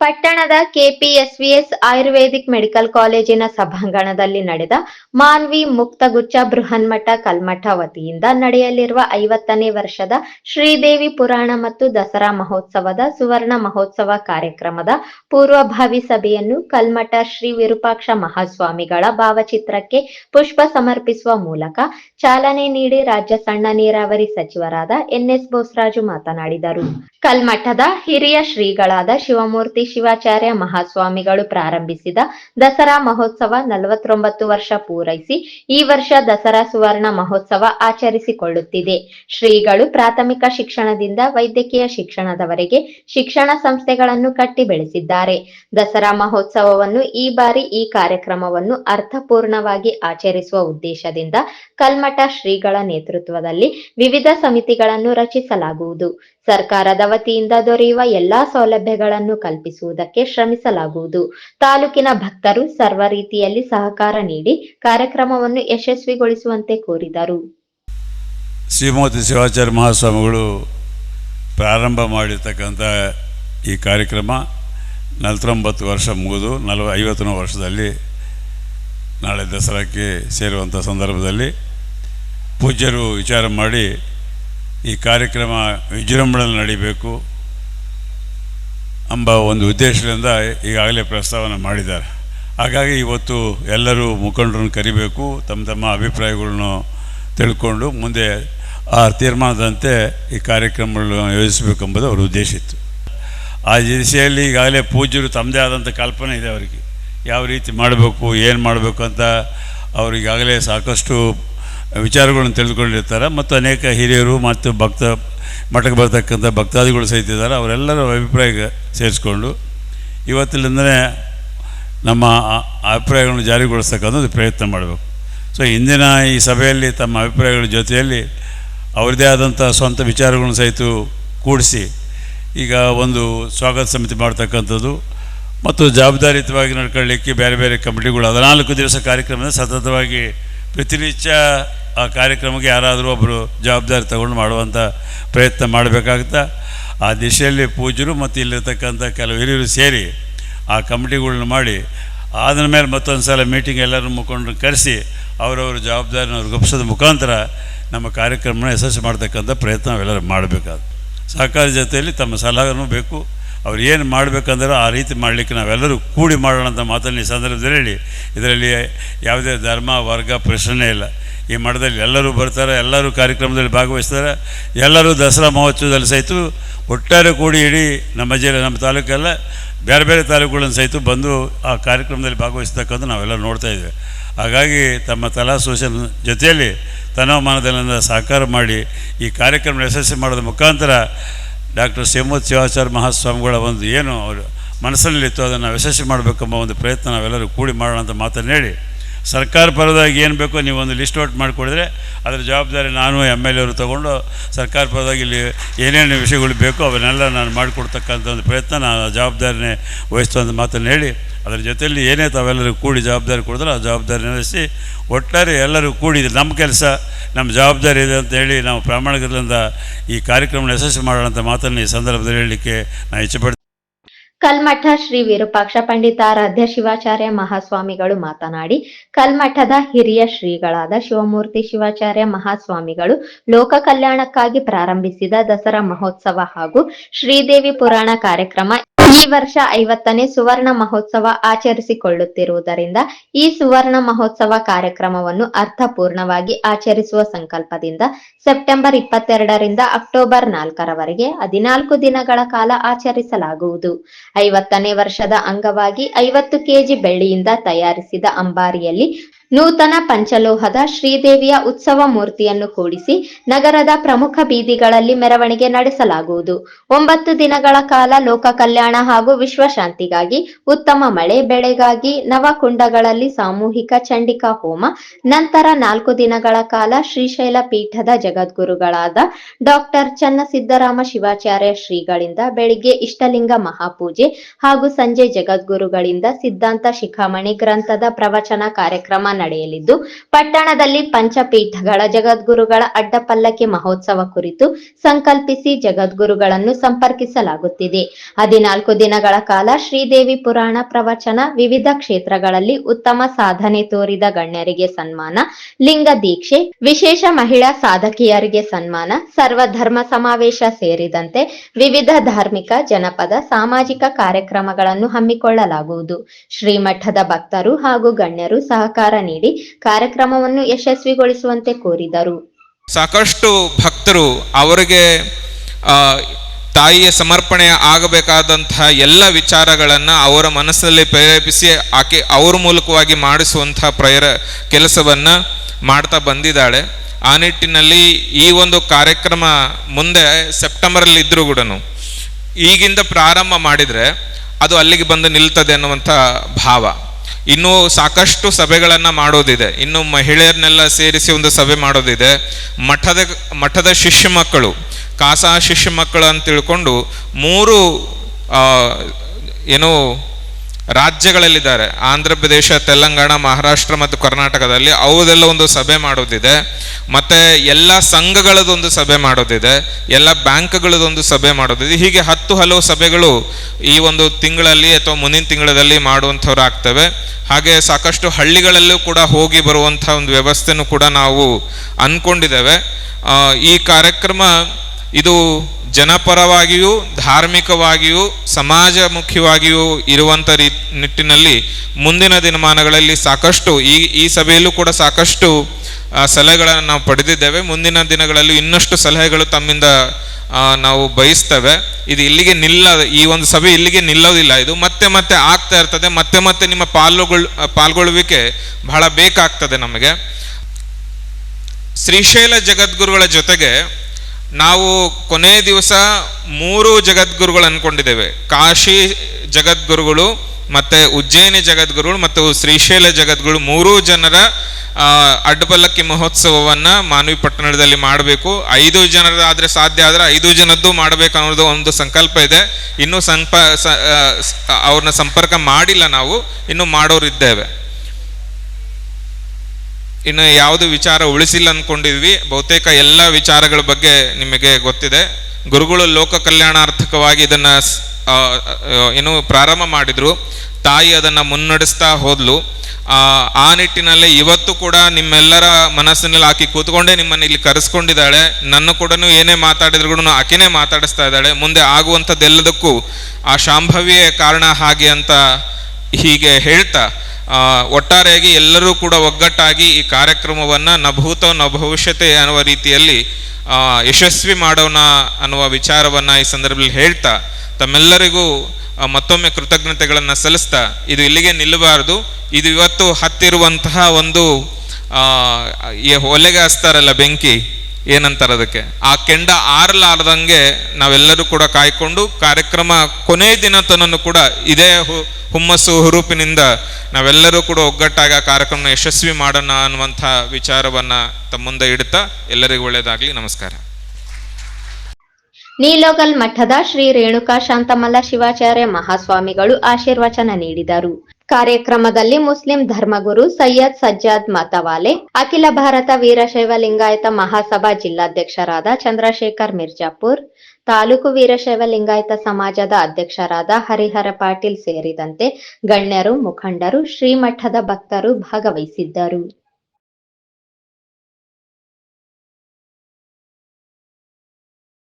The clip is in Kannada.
ಪಟ್ಟಣದ ಕೆಪಿಎಸ್ವಿಎಸ್ ಆಯುರ್ವೇದಿಕ್ ಮೆಡಿಕಲ್ ಕಾಲೇಜಿನ ಸಭಾಂಗಣದಲ್ಲಿ ನಡೆದ ಮಾನ್ವಿ ಮುಕ್ತಗುಚ್ಛ ಬೃಹನ್ಮಠ ಕಲ್ಮಠ ವತಿಯಿಂದ ನಡೆಯಲಿರುವ ಐವತ್ತನೇ ವರ್ಷದ ಶ್ರೀದೇವಿ ಪುರಾಣ ಮತ್ತು ದಸರಾ ಮಹೋತ್ಸವದ ಸುವರ್ಣ ಮಹೋತ್ಸವ ಕಾರ್ಯಕ್ರಮದ ಪೂರ್ವಭಾವಿ ಸಭೆಯನ್ನು ಕಲ್ಮಠ ಶ್ರೀ ವಿರೂಪಾಕ್ಷ ಮಹಾಸ್ವಾಮಿಗಳ ಭಾವಚಿತ್ರಕ್ಕೆ ಪುಷ್ಪ ಸಮರ್ಪಿಸುವ ಮೂಲಕ ಚಾಲನೆ ನೀಡಿ ರಾಜ್ಯ ಸಣ್ಣ ನೀರಾವರಿ ಸಚಿವರಾದ ಎನ್ಎಸ್ ಬೋಸರಾಜು ಮಾತನಾಡಿದರು. ಕಲ್ಮಠದ ಹಿರಿಯ ಶ್ರೀಗಳಾದ ಶಿವಮೂರ್ತಿ ಶಿವಾಚಾರ್ಯ ಮಹಾಸ್ವಾಮಿಗಳು ಪ್ರಾರಂಭಿಸಿದ ದಸರಾ ಮಹೋತ್ಸವ ನಲವತ್ತೊಂಬತ್ತು ವರ್ಷ ಪೂರೈಸಿ ಈ ವರ್ಷ ದಸರಾ ಸುವರ್ಣ ಮಹೋತ್ಸವ ಆಚರಿಸಿಕೊಳ್ಳುತ್ತಿದೆ. ಶ್ರೀಗಳು ಪ್ರಾಥಮಿಕ ಶಿಕ್ಷಣದಿಂದ ವೈದ್ಯಕೀಯ ಶಿಕ್ಷಣದವರೆಗೆ ಶಿಕ್ಷಣ ಸಂಸ್ಥೆಗಳನ್ನು ಕಟ್ಟಿ ಬೆಳೆಸಿದ್ದಾರೆ. ದಸರಾ ಮಹೋತ್ಸವವನ್ನು ಈ ಬಾರಿ ಈ ಕಾರ್ಯಕ್ರಮವನ್ನು ಅರ್ಥಪೂರ್ಣವಾಗಿ ಆಚರಿಸುವ ಉದ್ದೇಶದಿಂದ ಕಲ್ಮಠ ಶ್ರೀಗಳ ನೇತೃತ್ವದಲ್ಲಿ ವಿವಿಧ ಸಮಿತಿಗಳನ್ನು ರಚಿಸಲಾಗುವುದು. ಸರ್ಕಾರದ ವತಿಯಿಂದ ದೊರೆಯುವ ಎಲ್ಲಾ ಸೌಲಭ್ಯಗಳನ್ನು ಕಲ್ಪಿಸುವುದಕ್ಕೆ ಶ್ರಮಿಸಲಾಗುವುದು. ತಾಲೂಕಿನ ಭಕ್ತರು ಸರ್ವ ರೀತಿಯಲ್ಲಿ ಸಹಕಾರ ನೀಡಿ ಕಾರ್ಯಕ್ರಮವನ್ನು ಯಶಸ್ವಿಗೊಳಿಸುವಂತೆ ಕೋರಿದರು. ಶ್ರೀಮತಿ ಶಿವಾಚಾರ್ಯ ಮಹಾಸ್ವಾಮಿಗಳು ಪ್ರಾರಂಭ ಮಾಡಿರ್ತಕ್ಕಂಥ ಈ ಕಾರ್ಯಕ್ರಮ ನಲವತ್ತೊಂಬತ್ತು ವರ್ಷ ಮುಗಿದು ನಲವ, ಐವತ್ತನೇ ವರ್ಷದಲ್ಲಿ ನಾಳೆ ದಸರಾಕ್ಕೆ ಸೇರುವಂಥ ಸಂದರ್ಭದಲ್ಲಿ ಪೂಜ್ಯರು ವಿಚಾರ ಮಾಡಿ ಈ ಕಾರ್ಯಕ್ರಮ ವಿಜೃಂಭಣೆಯಲ್ಲಿ ನಡಿಬೇಕು. ಎಂಬ ಒಂದು ಉದ್ದೇಶದಿಂದ ಈಗಾಗಲೇ ಪ್ರಸ್ತಾವನೆ ಮಾಡಿದ್ದಾರೆ. ಹಾಗಾಗಿ ಇವತ್ತು ಎಲ್ಲರೂ ಮುಖಂಡರನ್ನು ಕರಿಬೇಕು, ತಮ್ಮ ತಮ್ಮ ಅಭಿಪ್ರಾಯಗಳನ್ನು ತಿಳ್ಕೊಂಡು ಮುಂದೆ ಆ ತೀರ್ಮಾನದಂತೆ ಈ ಕಾರ್ಯಕ್ರಮಗಳನ್ನು ಯೋಜಿಸಬೇಕೆಂಬುದು ಅವರ ಉದ್ದೇಶ ಇತ್ತು. ಆ ದಿಸೆಯಲ್ಲಿ ಈಗಾಗಲೇ ಪೂಜ್ಯರು ತಮ್ಮದೇ ಆದಂಥ ಕಲ್ಪನೆ ಇದೆ ಅವರಿಗೆ. ಯಾವ ರೀತಿ ಮಾಡಬೇಕು, ಏನು ಮಾಡಬೇಕು ಅಂತ ಅವರು ಈಗಾಗಲೇ ಸಾಕಷ್ಟು ವಿಚಾರಗಳನ್ನು ತಿಳಿದುಕೊಂಡಿರ್ತಾರೆ. ಮತ್ತು ಅನೇಕ ಹಿರಿಯರು ಮತ್ತು ಭಕ್ತ ಮಠಕ್ಕೆ ಬರ್ತಕ್ಕಂಥ ಭಕ್ತಾದಿಗಳು ಸಹಿತ ಇದ್ದಾರೆ. ಅವರೆಲ್ಲರ ಅಭಿಪ್ರಾಯ ಸೇರಿಸ್ಕೊಂಡು ಇವತ್ತಿನಿಂದಲೇ ನಮ್ಮ ಅಭಿಪ್ರಾಯಗಳನ್ನು ಜಾರಿಗೊಳಿಸ್ತಕ್ಕಂಥದ್ದು ಪ್ರಯತ್ನ ಮಾಡಬೇಕು. ಸೊ, ಇಂದಿನ ಈ ಸಭೆಯಲ್ಲಿ ತಮ್ಮ ಅಭಿಪ್ರಾಯಗಳ ಜೊತೆಯಲ್ಲಿ ಅವರದೇ ಆದಂಥ ಸ್ವಂತ ವಿಚಾರಗಳನ್ನು ಸಹಿತ ಕೂಡಿಸಿ ಈಗ ಒಂದು ಸ್ವಾಗತ ಸಮಿತಿ ಮಾಡ್ತಕ್ಕಂಥದ್ದು ಮತ್ತು ಜವಾಬ್ದಾರಿಯುತವಾಗಿ ನಡ್ಕೊಳ್ಳಿಕ್ಕೆ ಬೇರೆ ಬೇರೆ ಕಮಿಟಿಗಳು ಹದಿನಾಲ್ಕು ದಿವಸ ಕಾರ್ಯಕ್ರಮದ ಸತತವಾಗಿ ಪ್ರತಿನಿತ್ಯ ಆ ಕಾರ್ಯಕ್ರಮಕ್ಕೆ ಯಾರಾದರೂ ಒಬ್ಬರು ಜವಾಬ್ದಾರಿ ತಗೊಂಡು ಮಾಡುವಂಥ ಪ್ರಯತ್ನ ಮಾಡಬೇಕಾಗುತ್ತಾ? ಆ ದಿಶೆಯಲ್ಲಿ ಪೂಜರು ಮತ್ತು ಇಲ್ಲಿರ್ತಕ್ಕಂಥ ಕೆಲವು ಹಿರಿಯರು ಸೇರಿ ಆ ಕಮಿಟಿಗಳನ್ನ ಮಾಡಿ ಅದನ ಮೇಲೆ ಮತ್ತೊಂದು ಸಲ ಮೀಟಿಂಗ್ ಎಲ್ಲರೂ ಮುಖಂಡರು ಕರೆಸಿ ಅವರವ್ರ ಜವಾಬ್ದಾರಿನ ಅವ್ರಿಗೆ ಮುಖಾಂತರ ನಮ್ಮ ಕಾರ್ಯಕ್ರಮನ ಯಶಸ್ವಿ ಮಾಡ್ತಕ್ಕಂಥ ಪ್ರಯತ್ನ ನಾವೆಲ್ಲರೂ ಮಾಡಬೇಕಾದ ಸಹಕಾರ ಜೊತೆಯಲ್ಲಿ ತಮ್ಮ ಸಲಹೆನೂ ಬೇಕು. ಅವ್ರು ಏನು ಮಾಡಬೇಕಂದ್ರೆ ಆ ರೀತಿ ಮಾಡಲಿಕ್ಕೆ ನಾವೆಲ್ಲರೂ ಕೂಡಿ ಮಾಡೋಣ ಅಂತ ಮಾತನ್ನು ಈ ಸಂದರ್ಭದಲ್ಲಿ ಹೇಳಿ. ಇದರಲ್ಲಿ ಯಾವುದೇ ಧರ್ಮ, ವರ್ಗ ಪ್ರಶ್ನೆ ಇಲ್ಲ. ಈ ಮಠದಲ್ಲಿ ಎಲ್ಲರೂ ಬರ್ತಾರೆ, ಎಲ್ಲರೂ ಕಾರ್ಯಕ್ರಮದಲ್ಲಿ ಭಾಗವಹಿಸ್ತಾರೆ, ಎಲ್ಲರೂ ದಸರಾ ಮಹೋತ್ಸವದಲ್ಲಿ ಸಹಿತ ಒಟ್ಟಾರೆ ಕೂಡಿ ಇಡೀ ನಮ್ಮ ಜಿಲ್ಲೆ, ನಮ್ಮ ತಾಲೂಕೆಲ್ಲ ಬೇರೆ ಬೇರೆ ತಾಲೂಕುಗಳನ್ನು ಸಹಿತ ಬಂದು ಆ ಕಾರ್ಯಕ್ರಮದಲ್ಲಿ ಭಾಗವಹಿಸ್ತಕ್ಕಂಥ ನಾವೆಲ್ಲ ನೋಡ್ತಾ ಇದ್ದೇವೆ. ಹಾಗಾಗಿ ತಮ್ಮ ತಲಾ ಸೋಷನ್ ಜೊತೆಯಲ್ಲಿ ತನವಮಾನದಿಂದ ಸಹಕಾರ ಮಾಡಿ ಈ ಕಾರ್ಯಕ್ರಮ ಯಶಸ್ವಿ ಮಾಡೋದ್ರ ಮುಖಾಂತರ ಡಾಕ್ಟರ್ ಶಿವಮೂತ್ ಶಿವಾಚಾರ್ಯ ಮಹಾಸ್ವಾಮಿಗಳ ಒಂದು ಏನು ಅವರು ಮನಸ್ಸಿನಲ್ಲಿತ್ತು ಅದನ್ನು ಯಶಸ್ವಿ ಮಾಡಬೇಕೆಂಬ ಒಂದು ಪ್ರಯತ್ನ ನಾವೆಲ್ಲರೂ ಕೂಡಿ ಮಾಡೋಣ ಅಂತ ಮಾತನ್ನು ಹೇಳಿ ಸರ್ಕಾರ ಪರವಾಗಿ ಏನು ಬೇಕೋ ನೀವು ಒಂದು ಲಿಸ್ಟ್ ಔಟ್ ಮಾಡಿಕೊಡಿದ್ರೆ ಅದರ ಜವಾಬ್ದಾರಿ ನಾನು ಎಂ ಎಲ್ ಎವರು ತೊಗೊಂಡು ಸರ್ಕಾರ ಪರವಾಗಿ ಇಲ್ಲಿ ಏನೇನು ವಿಷಯಗಳು ಬೇಕೋ ಅವನ್ನೆಲ್ಲ ನಾನು ಮಾಡಿಕೊಡ್ತಕ್ಕಂಥ ಒಂದು ಪ್ರಯತ್ನ, ನಾನು ಆ ಜವಾಬ್ದಾರಿನೇ ಅಂತ ಮಾತನ್ನು ಹೇಳಿ, ಅದರ ಜೊತೆಯಲ್ಲಿ ಏನೇ ತಾವೆಲ್ಲರೂ ಕೂಡಿ ಜವಾಬ್ದಾರಿ ಕೊಡಿದ್ರೆ ಆ ಜವಾಬ್ದಾರಿ ನಡೆಸಿ ಒಟ್ಟಾರೆ ಎಲ್ಲರೂ ಕೂಡಿ ನಮ್ಮ ಕೆಲಸ, ನಮ್ಮ ಜವಾಬ್ದಾರಿ ಇದೆ ಅಂತ ಹೇಳಿ ನಾವು ಪ್ರಾಮಾಣಿಕದಿಂದ ಈ ಕಾರ್ಯಕ್ರಮ ಯಶಸ್ವಿ ಮಾಡೋಣ ಅಂತ ಮಾತನ್ನು ಈ ಸಂದರ್ಭದಲ್ಲಿ ಹೇಳಲಿಕ್ಕೆ ನಾನು ಇಚ್ಛೆಪಡ್ತೀನಿ ಕಲ್ಮಠ ಶ್ರೀ ವಿರೂಪಾಕ್ಷ ಪಂಡಿತಾರಾಧ್ಯ ಶಿವಾಚಾರ್ಯ ಮಹಾಸ್ವಾಮಿಗಳು ಮಾತನಾಡಿ, ಕಲ್ಮಠದ ಹಿರಿಯ ಶ್ರೀಗಳಾದ ಶಿವಮೂರ್ತಿ ಶಿವಾಚಾರ್ಯ ಮಹಾಸ್ವಾಮಿಗಳು ಲೋಕ ಕಲ್ಯಾಣಕ್ಕಾಗಿ ಪ್ರಾರಂಭಿಸಿದ ದಸರಾ ಮಹೋತ್ಸವ ಹಾಗೂ ಶ್ರೀದೇವಿ ಪುರಾಣ ಕಾರ್ಯಕ್ರಮ ಈ ವರ್ಷ ಐವತ್ತನೇ ಸುವರ್ಣ ಮಹೋತ್ಸವ ಆಚರಿಸಿಕೊಳ್ಳುತ್ತಿರುವುದರಿಂದ ಈ ಸುವರ್ಣ ಮಹೋತ್ಸವ ಕಾರ್ಯಕ್ರಮವನ್ನು ಅರ್ಥಪೂರ್ಣವಾಗಿ ಆಚರಿಸುವ ಸಂಕಲ್ಪದಿಂದ ಸೆಪ್ಟೆಂಬರ್ ಇಪ್ಪತ್ತೆರಡರಿಂದ ಅಕ್ಟೋಬರ್ ನಾಲ್ಕರವರೆಗೆ ಹದಿನಾಲ್ಕು ದಿನಗಳ ಕಾಲ ಆಚರಿಸಲಾಗುವುದು. ಐವತ್ತನೇ ವರ್ಷದ ಅಂಗವಾಗಿ ಐವತ್ತು ಕೆಜಿ ಬೆಳ್ಳಿಯಿಂದ ತಯಾರಿಸಿದ ಅಂಬಾರಿಯಲ್ಲಿ ನೂತನ ಪಂಚಲೋಹದ ಶ್ರೀದೇವಿಯ ಉತ್ಸವ ಮೂರ್ತಿಯನ್ನು ಕೂಡಿಸಿ ನಗರದ ಪ್ರಮುಖ ಬೀದಿಗಳಲ್ಲಿ ಮೆರವಣಿಗೆ ನಡೆಸಲಾಗುವುದು. ಒಂಬತ್ತು ದಿನಗಳ ಕಾಲ ಲೋಕ ಕಲ್ಯಾಣ ಹಾಗೂ ವಿಶ್ವಶಾಂತಿಗಾಗಿ ಉತ್ತಮ ಮಳೆ ಬೆಳೆಗಾಗಿ ನವಕುಂಡಗಳಲ್ಲಿ ಸಾಮೂಹಿಕ ಚಂಡಿಕಾ ಹೋಮ, ನಂತರ ನಾಲ್ಕು ದಿನಗಳ ಕಾಲ ಶ್ರೀಶೈಲ ಪೀಠದ ಜಗದ್ಗುರುಗಳಾದ ಡಾಕ್ಟರ್ ಚನ್ನಸಿದ್ದರಾಮ ಶಿವಾಚಾರ್ಯ ಶ್ರೀಗಳಿಂದ ಬೆಳಿಗ್ಗೆ ಇಷ್ಟಲಿಂಗ ಮಹಾಪೂಜೆ ಹಾಗೂ ಸಂಜೆ ಜಗದ್ಗುರುಗಳಿಂದ ಸಿದ್ಧಾಂತ ಶಿಖಾಮಣಿ ಗ್ರಂಥದ ಪ್ರವಚನ ಕಾರ್ಯಕ್ರಮ ನಡೆಯಲಿದ್ದು, ಪಟ್ಟಣದಲ್ಲಿ ಪಂಚಪೀಠಗಳ ಜಗದ್ಗುರುಗಳ ಅಡ್ಡಪಲ್ಲಕ್ಕಿ ಮಹೋತ್ಸವ ಕುರಿತು ಸಂಕಲ್ಪಿಸಿ ಜಗದ್ಗುರುಗಳನ್ನು ಸಂಪರ್ಕಿಸಲಾಗುತ್ತಿದೆ. ಹದಿನಾಲ್ಕು ದಿನಗಳ ಕಾಲ ಶ್ರೀದೇವಿ ಪುರಾಣ ಪ್ರವಚನ ವಿವಿಧ ಕ್ಷೇತ್ರಗಳಲ್ಲಿ ಉತ್ತಮ ಸಾಧನೆ ತೋರಿದ ಗಣ್ಯರಿಗೆ ಸನ್ಮಾನ, ಲಿಂಗ ದೀಕ್ಷೆ, ವಿಶೇಷ ಮಹಿಳಾ ಸಾಧಕಿಯರಿಗೆ ಸನ್ಮಾನ, ಸರ್ವಧರ್ಮ ಸಮಾವೇಶ ಸೇರಿದಂತೆ ವಿವಿಧ ಧಾರ್ಮಿಕ, ಜನಪದ, ಸಾಮಾಜಿಕ ಕಾರ್ಯಕ್ರಮಗಳನ್ನು ಹಮ್ಮಿಕೊಳ್ಳಲಾಗುವುದು. ಶ್ರೀಮಠದ ಭಕ್ತರು ಹಾಗೂ ಗಣ್ಯರು ಸಹಕಾರ ನೀಡಿ ಕಾರ್ಯಕ್ರಮವನ್ನು ಯಶಸ್ವಿಗೊಳಿಸುವಂತೆ ಕೋರಿದರು. ಸಾಕಷ್ಟು ಭಕ್ತರು ಅವರಿಗೆ ತಾಯಿಯ ಸಮರ್ಪಣೆ ಆಗಬೇಕಾದಂತಹ ಎಲ್ಲ ವಿಚಾರಗಳನ್ನು ಅವರ ಮನಸ್ಸಲ್ಲಿ ಪ್ರೇರೇಪಿಸಿ ಆಕೆ ಅವ್ರ ಮೂಲಕವಾಗಿ ಮಾಡಿಸುವಂತಹ ಪ್ರಯರ, ಕೆಲಸವನ್ನು ಮಾಡ್ತಾ ಬಂದಿದ್ದಾಳೆ. ಆ ನಿಟ್ಟಿನಲ್ಲಿ ಈ ಒಂದು ಕಾರ್ಯಕ್ರಮ ಮುಂದೆ ಸೆಪ್ಟೆಂಬರಲ್ಲಿ ಇದ್ದರೂ ಕೂಡ ಈಗಿಂದ ಪ್ರಾರಂಭ ಮಾಡಿದರೆ ಅದು ಅಲ್ಲಿಗೆ ಬಂದು ನಿಲ್ತದೆ ಅನ್ನುವಂಥ ಭಾವ. ಇನ್ನೂ ಸಾಕಷ್ಟು ಸಭೆಗಳನ್ನು ಮಾಡೋದಿದೆ. ಇನ್ನು ಮಹಿಳೆಯರನ್ನೆಲ್ಲ ಸೇರಿಸಿ ಒಂದು ಸಭೆ ಮಾಡೋದಿದೆ. ಮಠದ ಮಠದ ಶಿಷ್ಯ ಮಕ್ಕಳು, ಕಾಸಾ ಶಿಷ್ಯ ಮಕ್ಕಳು ಅಂತ ತಿಳ್ಕೊಂಡು ಮೂರು ಏನು ರಾಜ್ಯಗಳಲ್ಲಿದ್ದಾರೆ. ಆಂಧ್ರ ಪ್ರದೇಶ, ತೆಲಂಗಾಣ, ಮಹಾರಾಷ್ಟ್ರ ಮತ್ತು ಕರ್ನಾಟಕದಲ್ಲಿ ಅವುದೆಲ್ಲ ಒಂದು ಸಭೆ ಮಾಡೋದಿದೆ. ಮತ್ತು ಎಲ್ಲ ಸಂಘಗಳದೊಂದು ಸಭೆ ಮಾಡೋದಿದೆ. ಎಲ್ಲ ಬ್ಯಾಂಕ್ಗಳದೊಂದು ಸಭೆ ಮಾಡೋದಿದೆ. ಹೀಗೆ ಹತ್ತು ಹಲವು ಸಭೆಗಳು ಈ ಒಂದು ತಿಂಗಳಲ್ಲಿ ಅಥವಾ ಮುಂದಿನ ತಿಂಗಳಲ್ಲಿ ಮಾಡುವಂಥವ್ರು ಆಗ್ತವೆ. ಹಾಗೆ ಸಾಕಷ್ಟು ಹಳ್ಳಿಗಳಲ್ಲೂ ಕೂಡ ಹೋಗಿ ಬರುವಂಥ ಒಂದು ವ್ಯವಸ್ಥೆನೂ ಕೂಡ ನಾವು ಅಂದ್ಕೊಂಡಿದ್ದೇವೆ. ಈ ಕಾರ್ಯಕ್ರಮ ಇದು ಜನಪರವಾಗಿಯೂ, ಧಾರ್ಮಿಕವಾಗಿಯೂ ಸಮಾಜಮುಖಿಯಾಗಿಯೂ ಇರುವಂಥ ರೀ, ನಿಟ್ಟಿನಲ್ಲಿ ಮುಂದಿನ ದಿನಮಾನಗಳಲ್ಲಿ ಸಾಕಷ್ಟು ಈ ಈ ಸಭೆಯಲ್ಲೂ ಕೂಡ ಸಾಕಷ್ಟು ಸಲಹೆಗಳನ್ನು ನಾವು ಪಡೆದಿದ್ದೇವೆ. ಮುಂದಿನ ದಿನಗಳಲ್ಲಿ ಇನ್ನಷ್ಟು ಸಲಹೆಗಳು ತಮ್ಮಿಂದ ನಾವು ಬಯಸ್ತೇವೆ. ಇದು ಇಲ್ಲಿಗೆ ನಿಲ್ಲ, ಈ ಒಂದು ಸಭೆ ಇಲ್ಲಿಗೆ ನಿಲ್ಲೋದಿಲ್ಲ. ಇದು ಮತ್ತೆ ಮತ್ತೆ ಆಗ್ತಾ ಇರ್ತದೆ. ಮತ್ತೆ ಮತ್ತೆ ನಿಮ್ಮ ಪಾಲ್ಗೊಳ್, ಪಾಲ್ಗೊಳ್ಳುವಿಕೆ ಬಹಳ ಬೇಕಾಗ್ತದೆ ನಮಗೆ. ಶ್ರೀಶೈಲ ಜಗದ್ಗುರುಗಳ ಜೊತೆಗೆ ನಾವು ಕೊನೆ ದಿವಸ ಮೂರು ಜಗದ್ಗುರುಗಳು ಅಂದ್ಕೊಂಡಿದ್ದೇವೆ ಕಾಶಿ ಜಗದ್ಗುರುಗಳು, ಮತ್ತೆ ಉಜ್ಜಯಿನಿ ಜಗದ್ಗುರುಗಳು, ಮತ್ತು ಶ್ರೀಶೈಲ ಜಗದ್ಗುರು ಮೂರೂ ಜನರ ಅಡ್ಡಪಲ್ಲಕ್ಕಿ ಮಹೋತ್ಸವವನ್ನ ಮಾನವಿ ಪಟ್ಟಣದಲ್ಲಿ ಮಾಡಬೇಕು. ಐದು ಜನರಾದರೆ ಸಾಧ್ಯ ಆದ್ರೆ ಐದು ಜನದ್ದು ಮಾಡಬೇಕು ಅನ್ನೋದು ಒಂದು ಸಂಕಲ್ಪ ಇದೆ. ಇನ್ನೂ ಸಂಪ ಅವ್ರನ್ನ ಸಂಪರ್ಕ ಮಾಡಿಲ್ಲ ನಾವು, ಇನ್ನು ಮಾಡೋರಿದ್ದೇವೆ. ಇನ್ನು ಯಾವುದು ವಿಚಾರ ಉಳಿಸಿಲ್ಲ ಅಂದ್ಕೊಂಡಿದ್ವಿ ಬಹುತೇಕ ಎಲ್ಲ ವಿಚಾರಗಳ ಬಗ್ಗೆ ನಿಮಗೆ ಗೊತ್ತಿದೆ. ಗುರುಗಳು ಲೋಕ ಕಲ್ಯಾಣಾರ್ಥಕವಾಗಿ ಇದನ್ನ ಏನು ಪ್ರಾರಂಭ ಮಾಡಿದ್ರು. ತಾಯಿ ಅದನ್ನ ಮುನ್ನಡೆಸ್ತಾ ಹೋದ್ಲು. ಆ, ಆ ನಿಟ್ಟಿನಲ್ಲಿ ಇವತ್ತು ಕೂಡ ನಿಮ್ಮೆಲ್ಲರ ಮನಸ್ಸಿನಲ್ಲಿ ಹಾಕಿ ಕೂತ್ಕೊಂಡೇ ನಿಮ್ಮನ್ನ ಇಲ್ಲಿ ಕರೆಸ್ಕೊಂಡಿದ್ದಾಳೆ. ನನ್ನ ಕೂಡ ಏನೇ ಮಾತಾಡಿದ್ರು ಕೂಡ ಆಕೆನೇ ಮಾತಾಡಿಸ್ತಾ ಇದ್ದಾಳೆ. ಮುಂದೆ ಆಗುವಂಥದ್ದೆಲ್ಲದಕ್ಕೂ ಆ ಶಾಂಭವಿಯೇ ಕಾರಣ ಹಾಗೆ ಅಂತ ಹೀಗೆ ಹೇಳ್ತಾ ಒಟ್ಟಾರೆಯಾಗಿ ಎಲ್ಲರೂ ಕೂಡ ಒಗ್ಗಟ್ಟಾಗಿ ಈ ಕಾರ್ಯಕ್ರಮವನ್ನು ನ ಭೂತ ನ ಭವಿಷ್ಯತೆ ಅನ್ನುವ ರೀತಿಯಲ್ಲಿ ಯಶಸ್ವಿ ಮಾಡೋಣ ಅನ್ನುವ ವಿಚಾರವನ್ನು ಈ ಸಂದರ್ಭದಲ್ಲಿ ಹೇಳ್ತಾ, ತಮ್ಮೆಲ್ಲರಿಗೂ ಮತ್ತೊಮ್ಮೆ ಕೃತಜ್ಞತೆಗಳನ್ನು ಸಲ್ಲಿಸ್ತಾ, ಇದು ಇಲ್ಲಿಗೆ ನಿಲ್ಲಬಾರದು. ಇದು ಇವತ್ತು ಹತ್ತಿರುವಂತಹ ಒಂದು ಈ ಒಲೆಗೆ ಹಚ್ತಾರಲ್ಲ ಬೆಂಕಿ ಏನಂತಾರೆ ಅದಕ್ಕೆ? ಆ ಕೆಂಡ ಆರಲಾರದಂಗೆ ನಾವೆಲ್ಲರೂ ಕೂಡ ಕಾಯ್ಕೊಂಡು ಕಾರ್ಯಕ್ರಮ ಕೊನೆ ದಿನ ತನನು ಕೂಡ ಇದೇ ಹುಮ್ಮಸ್ಸು ಹುರುಪಿನಿಂದ ನಾವೆಲ್ಲರೂ ಕೂಡ ಒಗ್ಗಟ್ಟಾಗಿ ಆ ಕಾರ್ಯಕ್ರಮ ಯಶಸ್ವಿ ಮಾಡೋಣ ಅನ್ನುವಂಥ ವಿಚಾರವನ್ನ ತಮ್ಮ ಮುಂದೆ ಇಡ್ತಾ ಎಲ್ಲರಿಗೂ ಒಳ್ಳೆಯದಾಗಲಿ. ನಮಸ್ಕಾರ. ನೀಲೋಗಲ್ ಮಠದ ಶ್ರೀ ರೇಣುಕಾ ಶಾಂತಮಲ್ಲ ಶಿವಾಚಾರ್ಯ ಮಹಾಸ್ವಾಮಿಗಳು ಆಶೀರ್ವಚನ ನೀಡಿದರು. ಕಾರ್ಯಕ್ರಮದಲ್ಲಿ ಮುಸ್ಲಿಂ ಧರ್ಮಗುರು ಸೈಯದ್ ಸಜ್ಜಾದ್ ಮತವಾಲೆ, ಅಖಿಲ ಭಾರತ ವೀರಶೈವ ಲಿಂಗಾಯತ ಮಹಾಸಭಾ ಜಿಲ್ಲಾಧ್ಯಕ್ಷರಾದ ಚಂದ್ರಶೇಖರ್ ಮಿರ್ಜಾಪುರ್, ತಾಲೂಕು ವೀರಶೈವ ಲಿಂಗಾಯತ ಸಮಾಜದ ಅಧ್ಯಕ್ಷರಾದ ಹರಿಹರ ಪಾಟೀಲ್ ಸೇರಿದಂತೆ ಗಣ್ಯರು, ಮುಖಂಡರು, ಶ್ರೀಮಠದ ಭಕ್ತರು ಭಾಗವಹಿಸಿದ್ದರು.